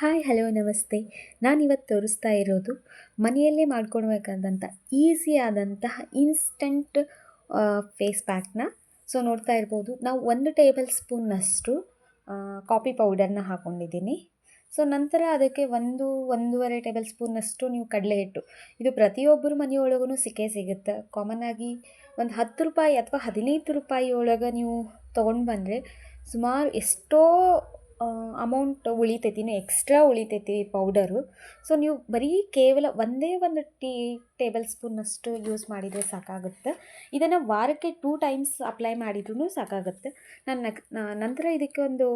Hi, hello, ನಮಸ್ತೆ. ನಾನಿವತ್ತು ತೋರಿಸ್ತಾ ಇರೋದು ಮನೆಯಲ್ಲೇ ಮಾಡ್ಕೊಳ್ಬೇಕಾದಂಥ ಈಸಿ ಆದಂತಹ ಇನ್ಸ್ಟಂಟ್ ಫೇಸ್ ಪ್ಯಾಕ್ನ ಸೊ, ನೋಡ್ತಾ ಇರ್ಬೋದು. ನಾವು ಒಂದು ಟೇಬಲ್ ಸ್ಪೂನ್ನಷ್ಟು ಕಾಫಿ ಪೌಡರ್ನ ಹಾಕ್ಕೊಂಡಿದ್ದೀನಿ ಸೊ, ನಂತರ ಅದಕ್ಕೆ ಒಂದು, ಒಂದೂವರೆ ಟೇಬಲ್ ಸ್ಪೂನ್ನಷ್ಟು ನೀವು ಕಡಲೆ ಹಿಟ್ಟು ಇದು ಪ್ರತಿಯೊಬ್ಬರು ಮನೆಯೊಳಗೂ ಸಿಕ್ಕೇ ಸಿಗುತ್ತೆ. ಕಾಮನ್ ಆಗಿ ಒಂದು ಹತ್ತು ರೂಪಾಯಿ ಅಥವಾ ಹದಿನೈದು ರೂಪಾಯಿ ಒಳಗೆ ನೀವು ತೊಗೊಂಡು ಬಂದರೆ ಸುಮಾರು ಎಷ್ಟೋ ಅಮೌಂಟ್ ಉಳಿತೈತಿ ಎಕ್ಸ್ಟ್ರಾ ಉಳಿತೈತಿ ಪೌಡರು ಸೊ ನೀವು ಬರೀ ಕೇವಲ ಒಂದೇ ಒಂದು ಟೀ ಟೇಬಲ್ ಸ್ಪೂನಷ್ಟು ಯೂಸ್ ಮಾಡಿದರೆ ಸಾಕಾಗುತ್ತೆ. ಇದನ್ನು ವಾರಕ್ಕೆ ಟೂ ಟೈಮ್ಸ್ ಅಪ್ಲೈ ಮಾಡಿದ್ರೂ ಸಾಕಾಗುತ್ತೆ. ನನ್ನ ನಂತರ ಇದಕ್ಕೆ ಒಂದು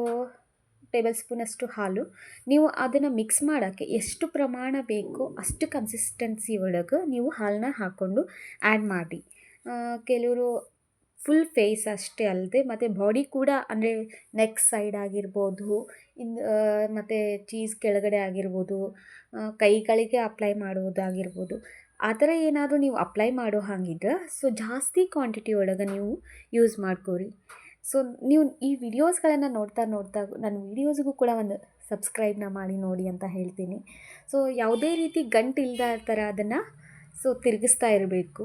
ಟೇಬಲ್ ಸ್ಪೂನಷ್ಟು ಹಾಲು. ನೀವು ಅದನ್ನು ಮಿಕ್ಸ್ ಮಾಡೋಕ್ಕೆ ಎಷ್ಟು ಪ್ರಮಾಣ ಬೇಕೋ ಅಷ್ಟು ಕನ್ಸಿಸ್ಟೆನ್ಸಿ ಒಳಗೆ ನೀವು ಹಾಲನ್ನ ಹಾಕ್ಕೊಂಡು ಆ್ಯಡ್ ಮಾಡಿ. ಕೆಲವರು ಫುಲ್ ಫೇಸ್ ಅಷ್ಟೇ ಅಲ್ಲದೆ ಮತ್ತು ಬಾಡಿ ಕೂಡ ಅಂದರೆ ನೆಕ್ ಸೈಡ್ ಆಗಿರ್ಬೋದು ಇನ್ನು ಮತ್ತು ಚೀಸ್ ಕೆಳಗಡೆ ಆಗಿರ್ಬೋದು ಕೈಗಳಿಗೆ ಅಪ್ಲೈ ಮಾಡುವುದಾಗಿರ್ಬೋದು. ಆ ಥರ ಏನಾದರೂ ನೀವು ಅಪ್ಲೈ ಮಾಡೋ ಹಾಗಿದ್ರೆ ಸೊ ಜಾಸ್ತಿ ಕ್ವಾಂಟಿಟಿ ಒಳಗೆ ನೀವು ಯೂಸ್ ಮಾಡ್ಕೋರಿ. ಸೊ ನೀವು ಈ ವಿಡಿಯೋಸ್ಗಳನ್ನು ನೋಡ್ತಾ ನೋಡ್ತಾ, ನನ್ನ ವಿಡಿಯೋಸ್ಗೂ ಕೂಡ ಒಂದು ಸಬ್ಸ್ಕ್ರೈಬ್ನ ಮಾಡಿ ನೋಡಿ ಅಂತ ಹೇಳ್ತೀನಿ. ಸೊ ಯಾವುದೇ ರೀತಿ ಗಂಟಿಲ್ದ ಥರ ಅದನ್ನು ಸೊ ತಿರುಗಿಸ್ತಾ ಇರಬೇಕು.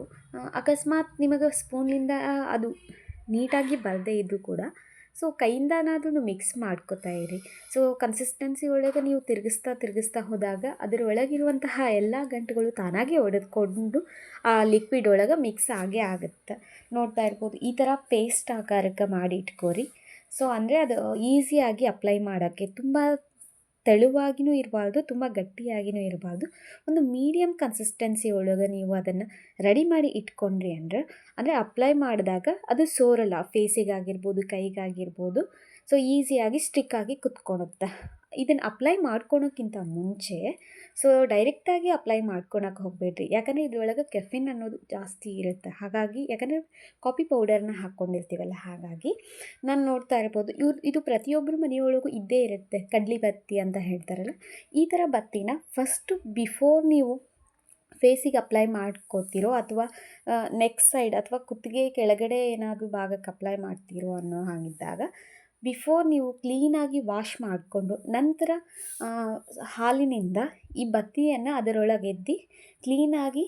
ಅಕಸ್ಮಾತ್ ನಿಮಗೆ ಸ್ಪೂನ್ಲಿಂದ ಅದು ನೀಟಾಗಿ ಬರದೇ ಇದ್ದರೂ ಕೂಡ, ಸೊ ಕೈಯಿಂದನಾದ್ರೂ ಮಿಕ್ಸ್ ಮಾಡ್ಕೋತಾ ಇರಿ. ಸೊ ಕನ್ಸಿಸ್ಟೆನ್ಸಿ ಒಳಗೆ ನೀವು ತಿರುಗಿಸ್ತಾ ತಿರುಗಿಸ್ತಾ ಹೋದಾಗ ಅದರೊಳಗಿರುವಂತಹ ಎಲ್ಲ ಗಂಟುಗಳು ತಾನಾಗೆ ಒಡೆದುಕೊಂಡು ಆ ಲಿಕ್ವಿಡ್ ಒಳಗೆ ಮಿಕ್ಸ್ ಆಗೇ ಆಗುತ್ತೆ. ನೋಡ್ತಾ ಇರ್ಬೋದು, ಈ ಥರ ಪೇಸ್ಟ್ ಆಕಾರಕ್ಕೆ ಮಾಡಿ ಇಟ್ಕೋರಿ. ಸೊ ಅಂದರೆ ಅದು ಈಸಿಯಾಗಿ ಅಪ್ಲೈ ಮಾಡೋಕ್ಕೆ ತುಂಬ ತೆಳುವಾಗಿಯೂ ಇರಬಾರ್ದು, ತುಂಬ ಗಟ್ಟಿಯಾಗಿಯೂ ಇರಬಾರ್ದು. ಒಂದು ಮೀಡಿಯಮ್ ಕನ್ಸಿಸ್ಟೆನ್ಸಿ ಒಳಗೆ ನೀವು ಅದನ್ನು ರೆಡಿ ಮಾಡಿ ಇಟ್ಕೊಂಡ್ರಿ ಅಂದರೆ ಅಂದರೆ ಅಪ್ಲೈ ಮಾಡಿದಾಗ ಅದು ಸೋರಲ್ಲ. ಫೇಸಿಗಾಗಿರ್ಬೋದು ಕೈಗಾಗಿರ್ಬೋದು. ಸೊ ಈಸಿಯಾಗಿ ಸ್ಟಿಕ್ಕಾಗಿ ಕುತ್ಕೊಳುತ್ತೆ. ಇದನ್ನು ಅಪ್ಲೈ ಮಾಡ್ಕೊಳೋಕ್ಕಿಂತ ಮುಂಚೆ ಸೊ ಡೈರೆಕ್ಟಾಗಿ ಅಪ್ಲೈ ಮಾಡ್ಕೊಳಕ್ಕೆ ಹೋಗಬೇಡ್ರಿ. ಯಾಕಂದರೆ ಇದರೊಳಗೆ ಕೆಫಿನ್ ಅನ್ನೋದು ಜಾಸ್ತಿ ಇರುತ್ತೆ. ಹಾಗಾಗಿ, ಯಾಕಂದರೆ ಕಾಫಿ ಪೌಡರ್ನ ಹಾಕ್ಕೊಂಡಿರ್ತೀವಲ್ಲ ಹಾಗಾಗಿ ನಾನು ನೋಡ್ತಾ ಇರ್ಬೋದು. ಇವ್ರು, ಇದು ಪ್ರತಿಯೊಬ್ಬರ ಮನೆಯೊಳಗೂ ಇದ್ದೇ ಇರುತ್ತೆ. ಕಡ್ಲಿ ಬತ್ತಿ ಅಂತ ಹೇಳ್ತಾರಲ್ಲ, ಈ ಥರ ಬತ್ತಿನ ಫಸ್ಟು ಬಿಫೋರ್ ನೀವು ಫೇಸಿಗೆ ಅಪ್ಲೈ ಮಾಡ್ಕೋತಿರೋ ಅಥವಾ ನೆಕ್ಸ್ಟ್ ಸೈಡ್ ಅಥವಾ ಕುತ್ತಿಗೆ ಕೆಳಗಡೆ ಏನಾದರೂ ಭಾಗಕ್ಕೆ ಅಪ್ಲೈ ಮಾಡ್ತೀರೋ ಅನ್ನೋ ಹಾಗಿದ್ದಾಗ ಬಿಫೋರ್ ನೀವು ಕ್ಲೀನಾಗಿ ವಾಶ್ ಮಾಡಿಕೊಂಡು ನಂತರ ಹಾಲಿನಿಂದ ಈ ಬತ್ತಿಯನ್ನು ಅದರೊಳಗೆ ಎದ್ದು ಕ್ಲೀನಾಗಿ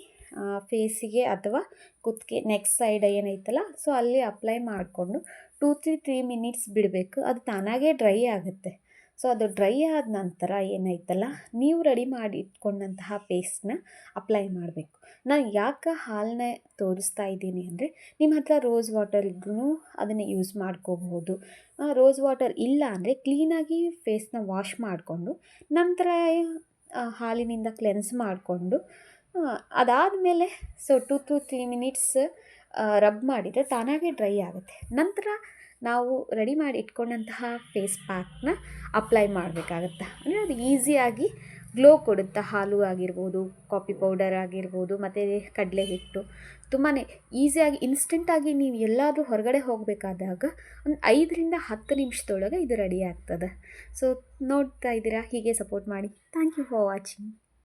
ಫೇಸಿಗೆ ಅಥವಾ ಕುತ್ತಿಗೆ ನೆಕ್ಸ್ಟ್ ಸೈಡ್ ಏನೈತಲ್ಲ ಸೊ ಅಲ್ಲಿ ಅಪ್ಲೈ ಮಾಡಿಕೊಂಡು ಟೂ ತ್ರೀ ತ್ರೀ ಮಿನಿಟ್ಸ್ ಬಿಡಬೇಕು. ಅದು ತಾನಾಗೇ ಡ್ರೈ ಆಗುತ್ತೆ. ಸೊ ಅದು ಡ್ರೈ ಆದ ನಂತರ ಏನಾಯ್ತಲ್ಲ, ನೀವು ರೆಡಿ ಮಾಡಿ ಇಟ್ಕೊಂಡಂತಹ ಪೇಸ್ಟನ್ನ ಅಪ್ಲೈ ಮಾಡಬೇಕು. ನಾನು ಯಾಕೆ ಹಾಲನ್ನ ತೋರಿಸ್ತಾ ಇದ್ದೀನಿ ಅಂದರೆ ನಿಮ್ಮ ಹತ್ರ ರೋಸ್ ವಾಟರ್ ಇದ್ರೂ ಅದನ್ನು ಯೂಸ್ ಮಾಡ್ಕೋಬಹುದು. ರೋಸ್ ವಾಟರ್ ಇಲ್ಲ ಅಂದರೆ ಕ್ಲೀನಾಗಿ ಫೇಸ್ನ ವಾಶ್ ಮಾಡಿಕೊಂಡು, ನಂತರ ಹಾಲಿನಿಂದ ಕ್ಲೆನ್ಸ್ ಮಾಡಿಕೊಂಡು ಅದಾದ ಮೇಲೆ so two two three minutes rub ಮಾಡಿದರೆ ತಾನಾಗೆ ಡ್ರೈ ಆಗುತ್ತೆ. ನಂತರ ನಾವು ರೆಡಿ ಮಾಡಿ ಇಟ್ಕೊಂಡಂತಹ ಫೇಸ್ ಪ್ಯಾಕ್ನ ಅಪ್ಲೈ ಮಾಡಬೇಕಾಗತ್ತೆ? ಅಂದರೆ ಅದು ಈಸಿಯಾಗಿ ಗ್ಲೋ ಕೊಡುತ್ತೆ? ಹಾಲು ಆಗಿರ್ಬೋದು ಕಾಫಿ ಪೌಡರ್ ಆಗಿರ್ಬೋದು, ಮತ್ತು ಕಡಲೆ ಹಿಟ್ಟು. ತುಂಬಾ ಈಸಿಯಾಗಿ ಇನ್ಸ್ಟೆಂಟಾಗಿ ನೀವು ಎಲ್ಲಾದರೂ ಹೊರಗಡೆ ಹೋಗಬೇಕಾದಾಗ ಒಂದು ಐದರಿಂದ ಹತ್ತು ನಿಮಿಷದೊಳಗೆ ಇದು ರೆಡಿ ಆಗ್ತದೆ. ಸೊ ನೋಡ್ತಾ ಇದ್ದೀರಾ? ಹೀಗೆ ಸಪೋರ್ಟ್ ಮಾಡಿ. Thank you for watching